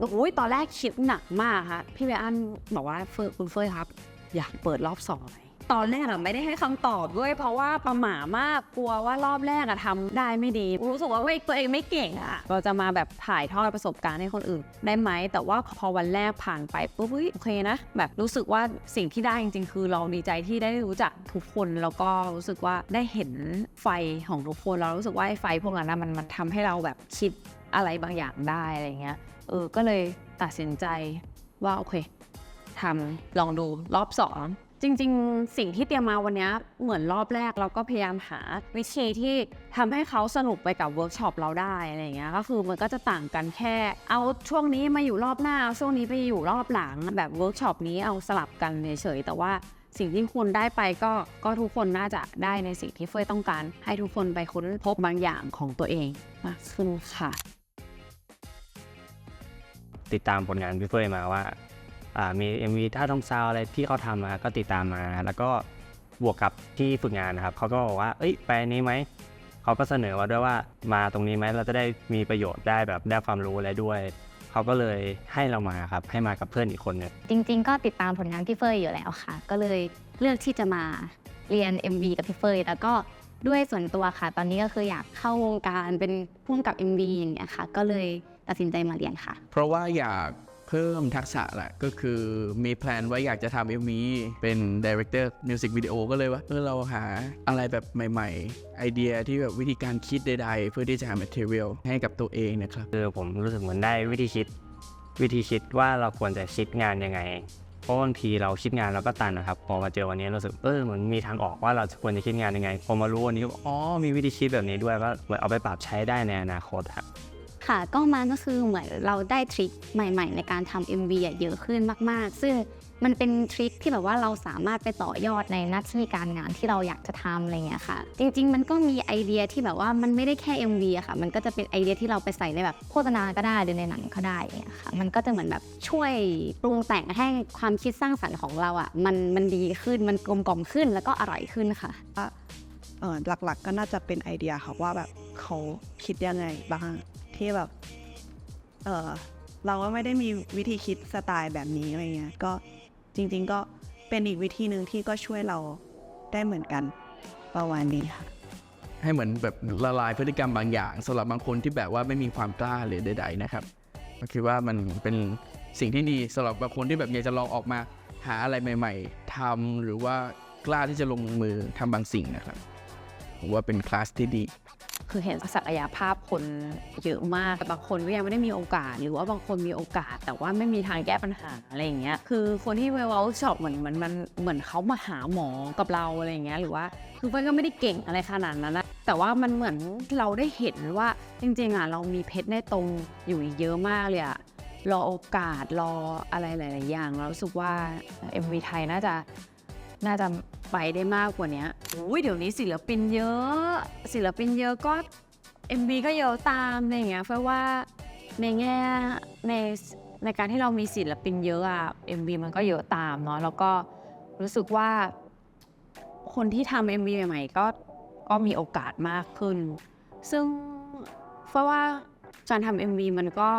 โอ้ยตอนแรกคิดหนักมากค่ะ พี่เบอันบอกว่าเฟยคุณเฟยครับ อยากเปิดรอบสองไหมตอนแรกอะไม่ได้ให้คำตอบด้วย เพราะว่าประหม่ามากกลัวว่ารอบแรกอะทำได้ไม่ดี รู้สึกว่าเฮ้ยตัวเองไม่เก่งอะเราจะมาแบบถ่ายทอดประสบการณ์ให้คนอื่น ได้ไหมแต่ว่าพอวันแรกผ่านไปปุ๊บเฮ้ยโอเคนะ แบบรู้สึกว่าสิ่งที่ได้จริง ๆ คือเราดีใจที่ได้รู้จักทุกคนแล้วก็รู้สึกว่าได้เห็นไฟของทุกคนเรารู้สึกว่าไอ้ไฟพวกนั้นมันมันทำให้เราแบบคิด อะไรบางอย่างได้อะไรเงี้ยเออก็เลยตัดสินใจว่าโอเคทำลองดูรอบสองจริงๆ สิ่งที่เตรียมมาวันนี้เหมือนรอบแรกเราก็พยายามหาวิธีที่ทำให้เขาสนุกไปกับเวิร์กช็อปเราได้อะไรเงี้ยก็คือมันก็จะต่างกันแค่ เอาช่วงนี้มาอยู่รอบหน้าเอาช่วงนี้ไปอยู่รอบหลัง แบบเวิร์กช็อปนี้เอาสลับกันเฉยๆแต่ว่าสิ่งที่คุณได้ไปก็ก็ทุกคนน่าจะได้ในสิ่งที่เฟยต้องการ ให้ทุกคนไปค้นพบบางอย่างของตัวเองมากขึ้นค่ะ ติดตามผลงานพี่เฟยมาว่าอ่ามี MV ท่าทองซาวอะไรที่เขาทำมาก็ติดตามมา แล้วก็บวกกับที่ฝึกงานนะครับเขาก็บอกว่าเอ้ยไปนี้ไหมเขาก็เสนอมาด้วยว่ามาตรงนี้ไหมเราจะได้มีประโยชน์ได้แบบได้ความรู้อะไรด้วยเขาก็เลยให้เรามาครับให้มากับเพื่อนอีกคนนึงจริง ๆ ก็ติดตามผลงานพี่เฟยอยู่แล้วค่ะ ก็เลยเลือกที่จะมาเรียน MV กับพี่เฟยแล้วก็ด้วยส่วนตัวค่ะ ตอนนี้ก็คืออยากเข้าวงการเป็นผู้กำกับ MV อย่างเงี้ยค่ะ ก็เลย ตัดสินใจมาเรียนค่ะ เพราะว่าอยากเพิ่มทักษะแหละก็คือมีแพลนไว้อยากจะทำเอ็มวีเป็นดีเรคเตอร์มิวสิกวิดีโอก็เลยว่าเออเราหาอะไรแบบใหม่ ๆ ไอเดียที่แบบวิธีการคิดใดๆ เพื่อที่จะหา material ให้กับตัวเองนะครับ คือผมรู้สึกเหมือนได้วิธีคิด วิธีคิดว่าเราควรจะคิดงานยังไง เพราะบางทีเราคิดงานเราก็ตันนะครับ พอมาเจอวันนี้รู้สึกเออเหมือนมีทางออกว่าเราควรจะคิดงานยังไง พอมารู้วันนี้อ๋อมีวิธีคิดแบบนี้ด้วยว่าเหมือนเอาไปปรับใช้ได้ในอนาคตครับ ค่ะ ก็มาก็คือเหมือนเราได้ทริคใหม่ ๆ ในการทำ MV เยอะขึ้นมาก ๆ ซึ่งมันเป็นทริคที่แบบว่าเราสามารถไปต่อยอดในหน้าที่การงานที่เราอยากจะทำอะไรเงี้ยค่ะ จริง ๆ มันก็มีไอเดียที่แบบว่ามันไม่ได้แค่ MV อะค่ะ มันก็จะเป็นไอเดียที่เราไปใส่ในแบบโฆษณาก็ได้หรือในหนังก็ได้เงี้ยค่ะ มันก็จะเหมือนแบบช่วยปรุงแต่งให้ความคิดสร้างสรรค์ของเราอะมันมันดีขึ้นมันกลมกล่อมขึ้นแล้วก็อร่อยขึ้นค่ะหลักๆก็น่าจะเป็นไอเดียค่ะว่าแบบเขาคิดยังไงบ้าง ที่แบบ เออเราก็ไม่ได้มีวิธีคิดสไตล์แบบนี้อะไรเงี้ย ก็จริง ๆ ก็เป็นอีกวิธีหนึ่งที่ก็ช่วยเราได้เหมือนกันประมาณนี้ค่ะ ให้เหมือนแบบละลายพฤติกรรมบางอย่างสำหรับบางคนที่แบบว่าไม่มีความกล้าหรือใด ๆ นะครับก็คิดว่ามันเป็นสิ่งที่ดีสำหรับบางคนที่แบบอยากจะลองออกมาหาอะไรใหม่ ๆทำหรือว่ากล้าที่จะลงมือทำบางสิ่งนะครับ ผมว่าเป็นคลาสที่ดี คือเห็นศักยภาพคนเยอะมากแต่บางคนก็ยังไม่ได้มีโอกาส หรือว่าบางคนมีโอกาส แต่ว่าไม่มีทางแก้ปัญหาอะไรอย่างเงี้ยคือคนที่ไปเวิร์กช็อปเหมือนมือนมันเหมือนเขามาหาหมอกับเราอะไรอย่างเงี้ยหรือว่าคือเพื่อนก็ไม่ได้เก่งอะไรขนาดนั้นนะแต่ว่ามันเหมือนเราได้เห็นว่าจริงๆอะเรามีเพชรในตรงอยู่เยอะมากเลยอะรอโอกาสรออะไรหลาย ๆ อย่างเราสึกว่า MV ไทยน่าจะ น่าจะไปได้มากกว่านี้อุ้ยเดี๋ยวนี้ศิลปินเยอะ ศิลปินเยอะก็ MV ก็เยอะตามอะไรอย่างเงี้ยเฟยว่าในแง่ในในการที่เรามีศิลปินเยอะอะ MV มันก็เยอะตามเนาะแล้วก็รู้สึกว่า คนที่ทำ MV ใหม่ๆก็ก็มีโอกาสมากขึ้น ซึ่งเฟยว่าการทำ MV มันก็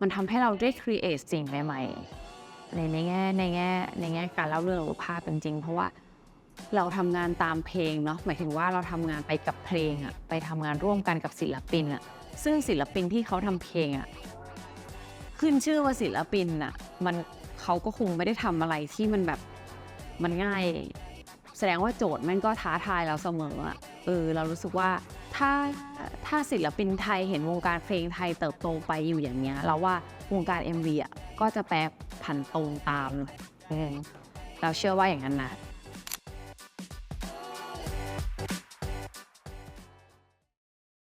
มันทำให้เราได้ create สิ่งใหม่ ๆ ในในแง่ในแง่ในแง่การเล่าเรื่องหรือภาพจริงๆ เพราะว่าเราทำงานตามเพลงเนาะหมายถึงว่าเราทำงานไปกับเพลงอะไปทำงานร่วมกันกับศิลปินอะซึ่งศิลปินที่เขาทำเพลงอะขึ้นชื่อว่าศิลปินอะมันเขาก็คงไม่ได้ทำอะไรที่มันแบบมันง่าย แสดงว่าโจทย์มันก็ท้าทายเราเสมออะเออเรารู้สึกว่า ถ้าถ้าศิลปินไทยเห็นวงการเพลงไทยเติบโตไปอยู่อย่างเนี้ยเราว่าวงการ MV อะก็จะแปรผันตรงตามอืมเราเชื่อว่าอย่างนั้นนะ